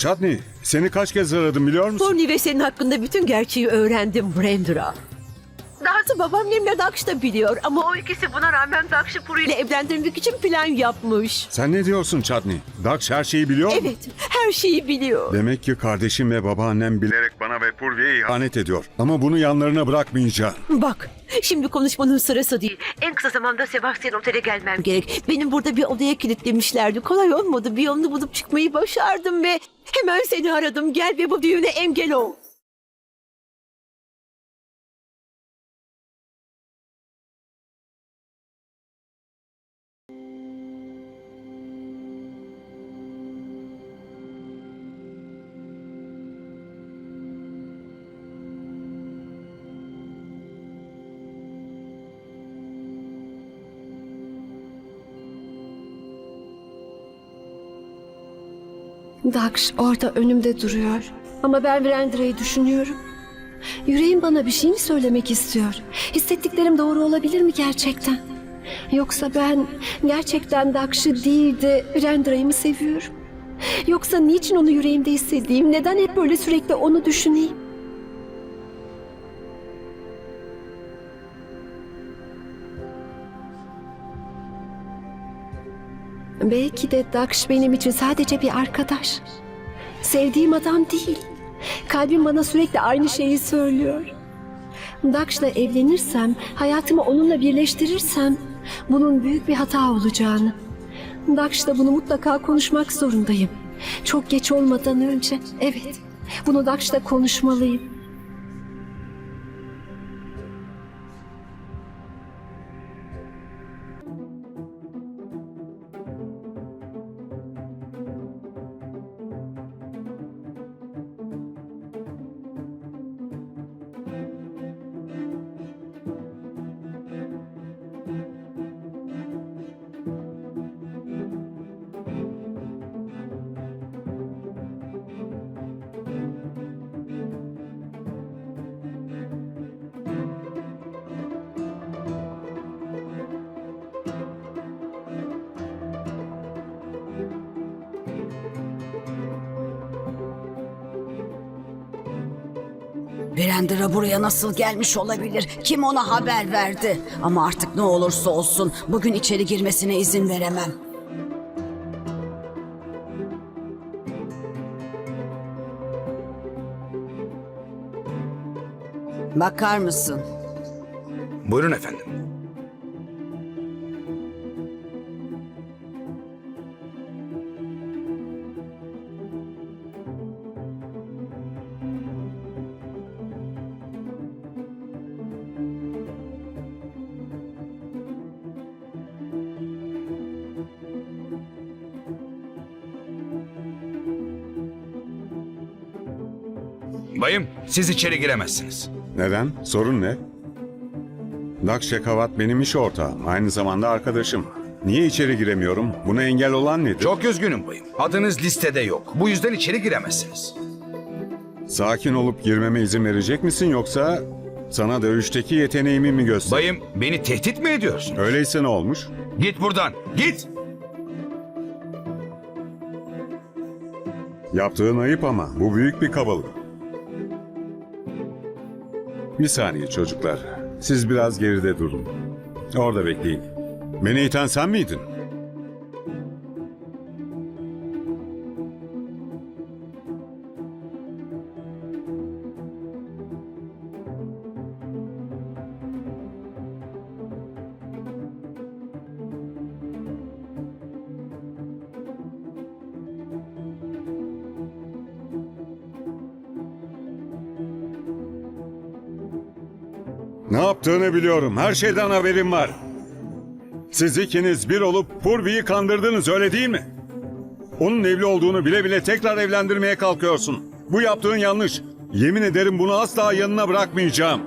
Chutney, seni kaç kez aradım biliyor musun? Tony ve senin hakkında bütün gerçeği öğrendim Brandra. Dahası babaannemle Daksh da biliyor ama o ikisi buna rağmen Daksh'ı Puri ile evlendirmek için plan yapmış. Sen ne diyorsun Chutney? Daksh her şeyi biliyor mu? Evet, her şeyi biliyor. Demek ki kardeşim ve babaannem bilerek bana ve Purvi'ye ihanet ediyor. Ama bunu yanlarına bırakmayacağım. Bak, şimdi konuşmanın sırası değil. En kısa zamanda Sebastian Otel'e gelmem gerek. Benim burada bir odaya kilitlemişlerdi. Kolay olmadı. Bir yolunu bulup çıkmayı başardım ve hemen seni aradım. Gel ve bu düğüne engel ol. Daksh orada önümde duruyor. Ama ben Virendra'yı düşünüyorum. Yüreğim bana bir şey mi söylemek istiyor? Hissettiklerim doğru olabilir mi gerçekten? Yoksa ben gerçekten Daksh'ı değil de Virendra'yı mı seviyorum? Yoksa niçin onu yüreğimde hissedeyim? Neden hep böyle sürekli onu düşüneyim? Belki de Daksh benim için sadece bir arkadaş. Sevdiğim adam değil. Kalbim bana sürekli aynı şeyi söylüyor. Daksh'la evlenirsem, hayatımı onunla birleştirirsem bunun büyük bir hata olacağını. Daksh'la bunu mutlaka konuşmak zorundayım. Çok geç olmadan önce. Evet, bunu Daksh'la konuşmalıyım. Virendra buraya nasıl gelmiş olabilir? Kim ona haber verdi? Ama artık ne olursa olsun bugün içeri girmesine izin veremem. Bakar mısın? Buyurun efendim. Bayım, siz içeri giremezsiniz. Neden? Sorun ne? Daksh Shekavat benim iş ortağım. Aynı zamanda arkadaşım. Niye içeri giremiyorum? Buna engel olan nedir? Çok üzgünüm bayım. Adınız listede yok. Bu yüzden içeri giremezsiniz. Sakin olup girmeme izin verecek misin yoksa sana dövüşteki yeteneğimi mi göster? Bayım, beni tehdit mi ediyorsun? Öyleyse ne olmuş? Git buradan, git! Yaptığın ayıp ama bu büyük bir kabalık. Bir saniye çocuklar. Siz biraz geride durun. Orada bekleyin. Beni iten sen miydin? Ne yaptığını biliyorum. Her şeyden haberim var. Siz ikiniz bir olup Purvi'yi kandırdınız öyle değil mi? Onun evli olduğunu bile bile tekrar evlendirmeye kalkıyorsun. Bu yaptığın yanlış. Yemin ederim bunu asla yanına bırakmayacağım.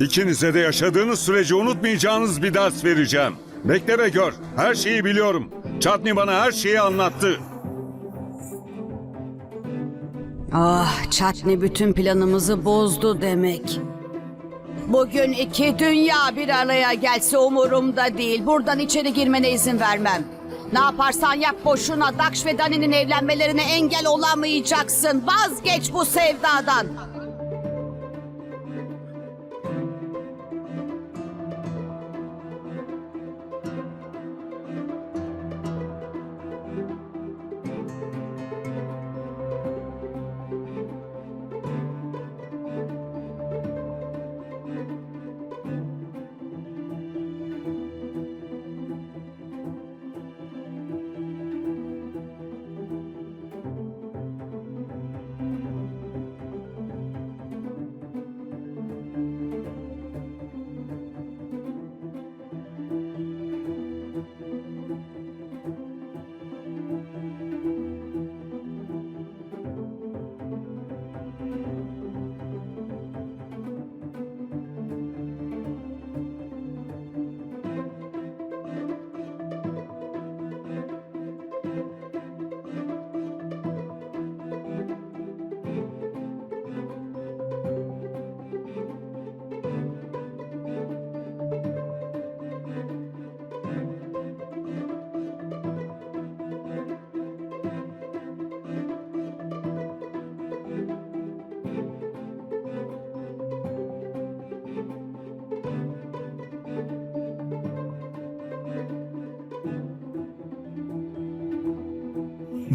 İkinize de yaşadığınız süreci unutmayacağınız bir ders vereceğim. Bekle ve gör. Her şeyi biliyorum. Çatni bana her şeyi anlattı. Ah, Çatni bütün planımızı bozdu demek. Bugün iki dünya bir araya gelse umurumda değil. Buradan içeri girmene izin vermem. Ne yaparsan yap boşuna Daksh ve Dani'nin evlenmelerine engel olamayacaksın. Vazgeç bu sevdadan.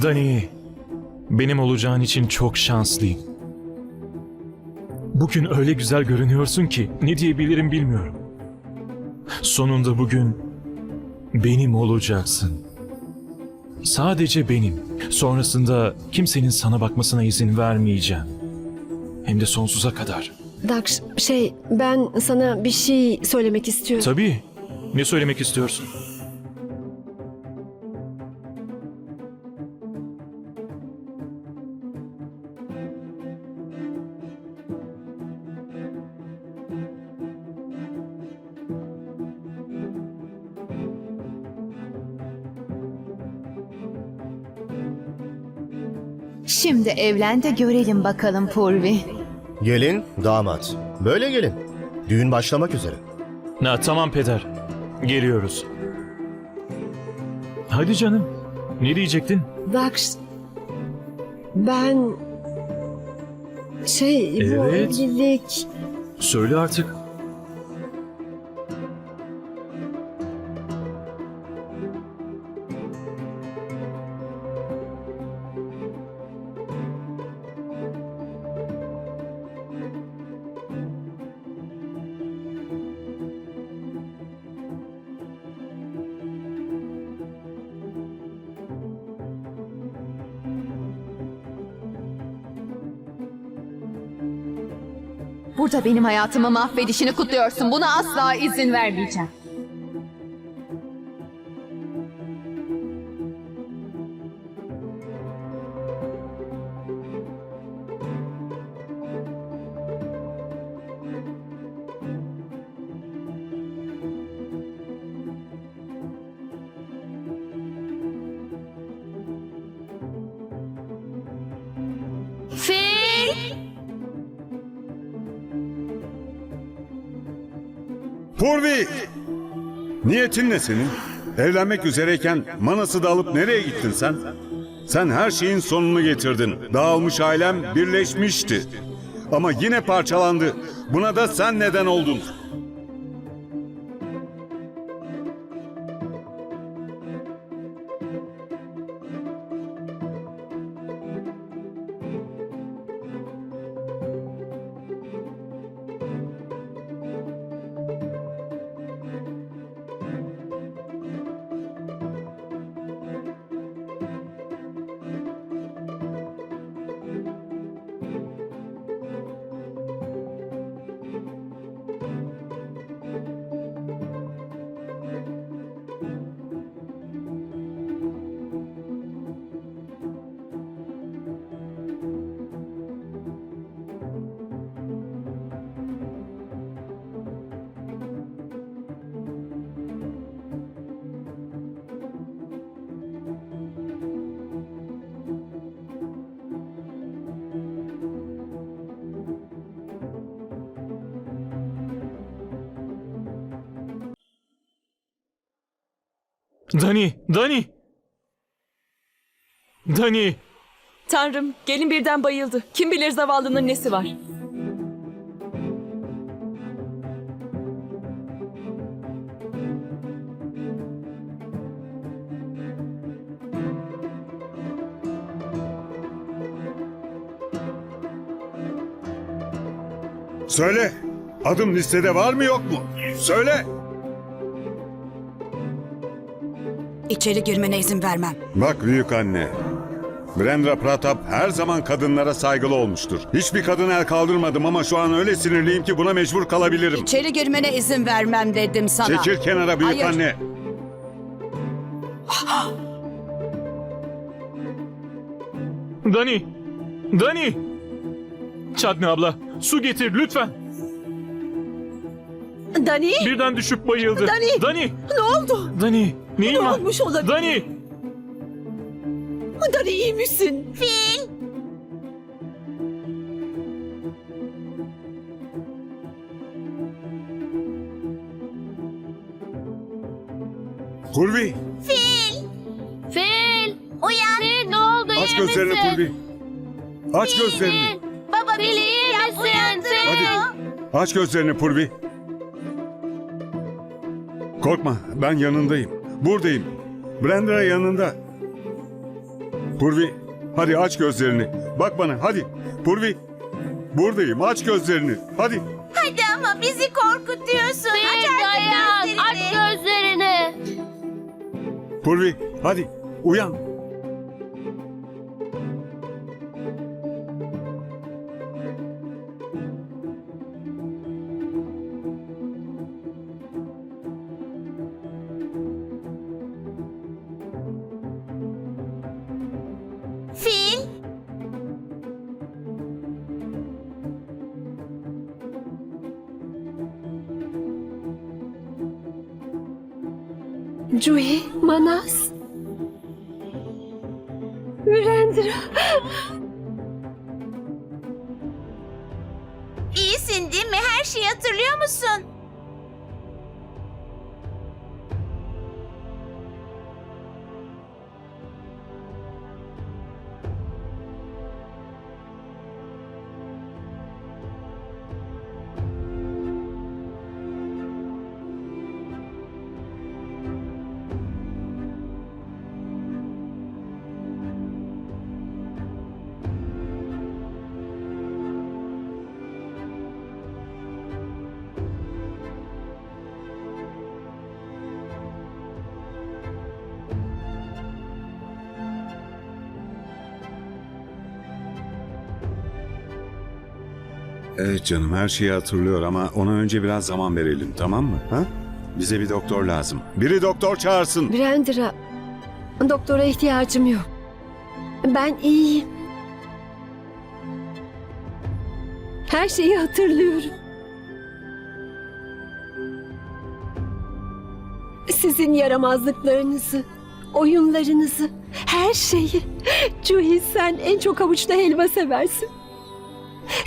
Dani, benim olacağın için çok şanslıyım. Bugün öyle güzel görünüyorsun ki ne diyebilirim bilmiyorum. Sonunda bugün benim olacaksın. Sadece benim. Sonrasında kimsenin sana bakmasına izin vermeyeceğim. Hem de sonsuza kadar. Daksh şey ben sana bir şey söylemek istiyorum. Tabii. Ne söylemek istiyorsun? Evlen de görelim bakalım Purvi. Gelin, damat. Böyle gelin. Düğün başlamak üzere. Na tamam peder. Geliyoruz. Hadi canım. Ne diyecektin? Daksh ben şey bu Evet. evlilik Söyle artık. Burada benim hayatımı mahvedişini kutluyorsun. Buna asla izin vermeyeceğim. Niyetin ne senin? Evlenmek üzereyken Manas'ı da alıp nereye gittin sen? Sen her şeyin sonunu getirdin. Dağılmış ailem birleşmişti. Ama yine parçalandı. Buna da sen neden oldun. Dani, Dani. Dani! Tanrım, gelin birden bayıldı. Kim bilir zavallının nesi var. Söyle. Adım listede var mı yok mu? Söyle. İçeri girmene izin vermem. Bak büyük anne. Brenda Pratap her zaman kadınlara saygılı olmuştur. Hiçbir kadın el kaldırmadım ama şu an öyle sinirliyim ki buna mecbur kalabilirim. İçeri girmene izin vermem dedim sana. Çekil kenara büyük Hayır. anne. Dani! Dani! Çadni abla, su getir lütfen. Dani Birden düşüp bayıldı. Dani! Dani! ne oldu? Dani! Neyin Ne var? olmuş olabilir? Dani! Dani iyi misin? Fil. Purvi Fil! Uyan! Fil ne oldu aç iyi gözlerini misin? Purvi. Aç gözlerini. Baba Fil iyi misin? Fil! Hadi. Aç gözlerini Purvi. Korkma ben yanındayım. Buradayım. Brenda yanında. Purvi hadi aç gözlerini. Bak bana hadi. Purvi. Buradayım aç gözlerini. Hadi. Hadi ama bizi korkutuyorsun. Fil dayan! Aç gözlerini! Purvi hadi uyan. Juhi, Manas. Virendra. İyisin değil mi? Her şeyi hatırlıyor musun? Evet canım her şeyi hatırlıyor ama ona önce biraz zaman verelim tamam mı? Ha? Bize bir doktor lazım. Biri doktor çağırsın. Virendra, doktora ihtiyacım yok. Ben iyiyim. Her şeyi hatırlıyorum. Sizin yaramazlıklarınızı, oyunlarınızı, her şeyi. Juhi sen en çok havuçta helva seversin.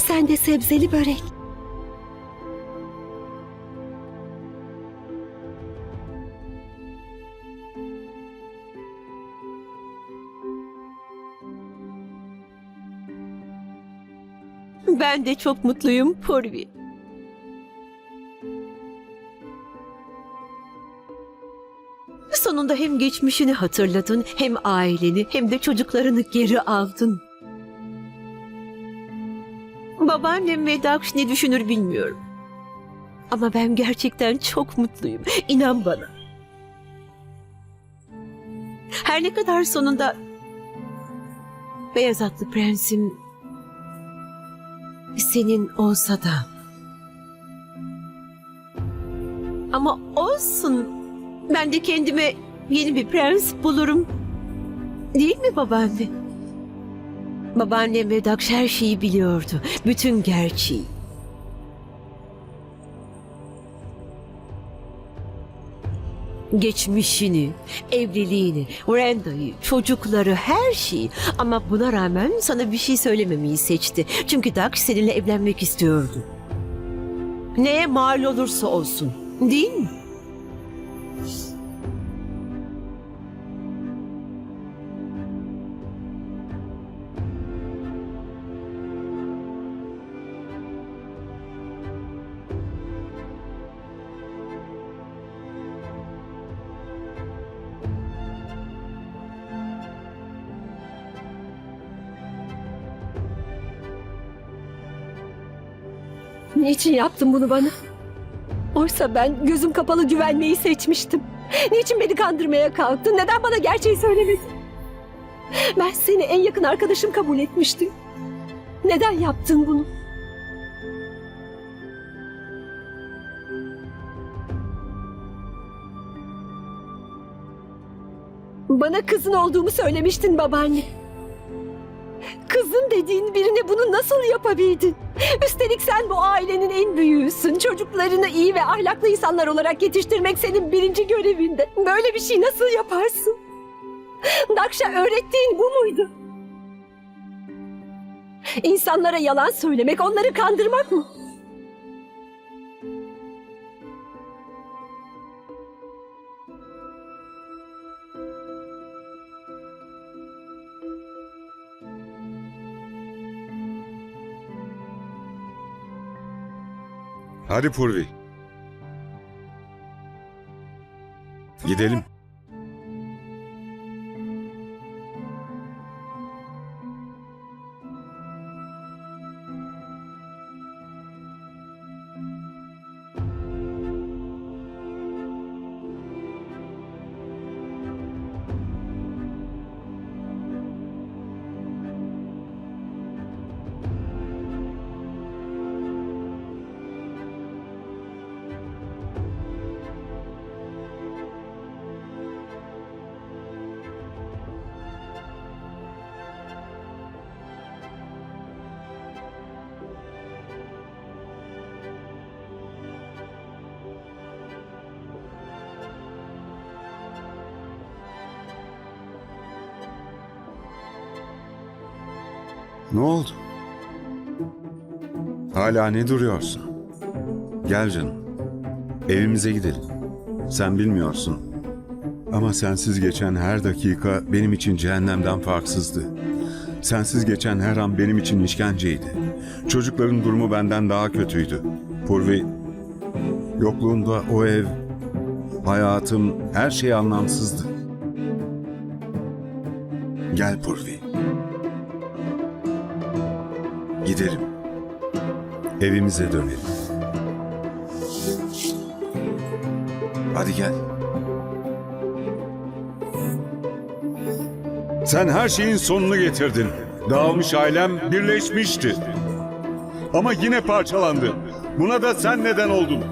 Sen de sebzeli börek. Ben de çok mutluyum Purvi. Sonunda hem geçmişini hatırladın, hem aileni, hem de çocuklarını geri aldın. Babaannem ve Daksh ne düşünür bilmiyorum. Ama ben gerçekten çok mutluyum. İnan bana. Her ne kadar sonunda beyaz atlı prensim senin olsa da. Ama olsun. Ben de kendime yeni bir prens bulurum. Değil mi babaanne? Babaannem ve Daksh her şeyi biliyordu. Bütün gerçeği. Geçmişini, evliliğini, Randa'yı, çocukları, her şeyi. Ama buna rağmen sana bir şey söylememeyi seçti. Çünkü Daksh seninle evlenmek istiyordu. Neye mal olursa olsun. Değil mi? Niçin yaptın bunu bana? Oysa ben gözüm kapalı güvenmeyi seçmiştim. Niçin beni kandırmaya kalktın? Neden bana gerçeği söylemedin? Ben seni en yakın arkadaşım kabul etmiştim. Neden yaptın bunu? Bana kızın olduğumu söylemiştin babaanne. Kızın dediğin birine bunu nasıl yapabildin? Üstelik sen bu ailenin en büyüğüsün. Çocuklarını iyi ve ahlaklı insanlar olarak yetiştirmek senin birinci görevinde. Böyle bir şey nasıl yaparsın? Dakşa öğrettiğin bu muydu? İnsanlara yalan söylemek, onları kandırmak mı? Hadi Purvi. Gidelim. Ne oldu? Hala ne duruyorsun? Gel canım. Evimize gidelim. Sen bilmiyorsun. Ama sensiz geçen her dakika benim için cehennemden farksızdı. Sensiz geçen her an benim için işkenceydi. Çocukların durumu benden daha kötüydü. Purvi, yokluğunda o ev, hayatım, her şey anlamsızdı. Gel Purvi. Gidelim. Evimize dönelim. Hadi gel. Sen her şeyin sonunu getirdin. Dağılmış ailem birleşmişti. Ama yine parçalandı. Buna da sen neden oldun.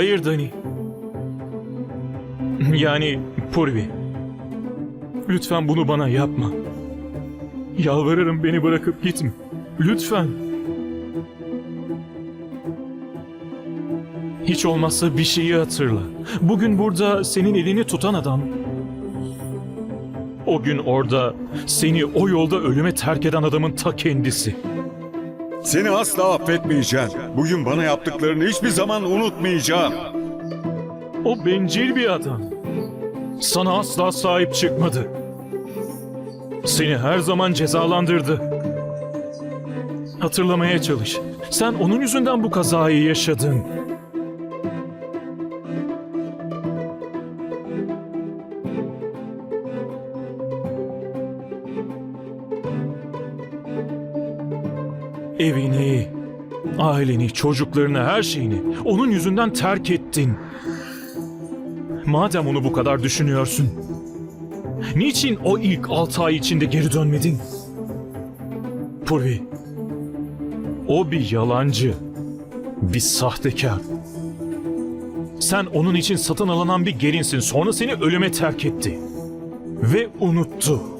Hayır Dani. Yani Purvi. Lütfen bunu bana yapma. Yalvarırım beni bırakıp gitme. Lütfen. Hiç olmazsa bir şeyi hatırla. Bugün burada senin elini tutan adam. O gün orada seni o yolda ölüme terk eden adamın ta kendisi. Seni asla affetmeyeceğim. Bugün bana yaptıklarını hiçbir zaman unutmayacağım. O bencil bir adam. Sana asla sahip çıkmadı. Seni her zaman cezalandırdı. Hatırlamaya çalış. Sen onun yüzünden bu kazayı yaşadın. Aileni, çocuklarını, her şeyini onun yüzünden terk ettin. Madem onu bu kadar düşünüyorsun, niçin o ilk altı ay içinde geri dönmedin? Purvi, o bir yalancı, bir sahtekar. Sen onun için satın alınan bir gelinsin, sonra seni ölüme terk etti. Ve unuttu.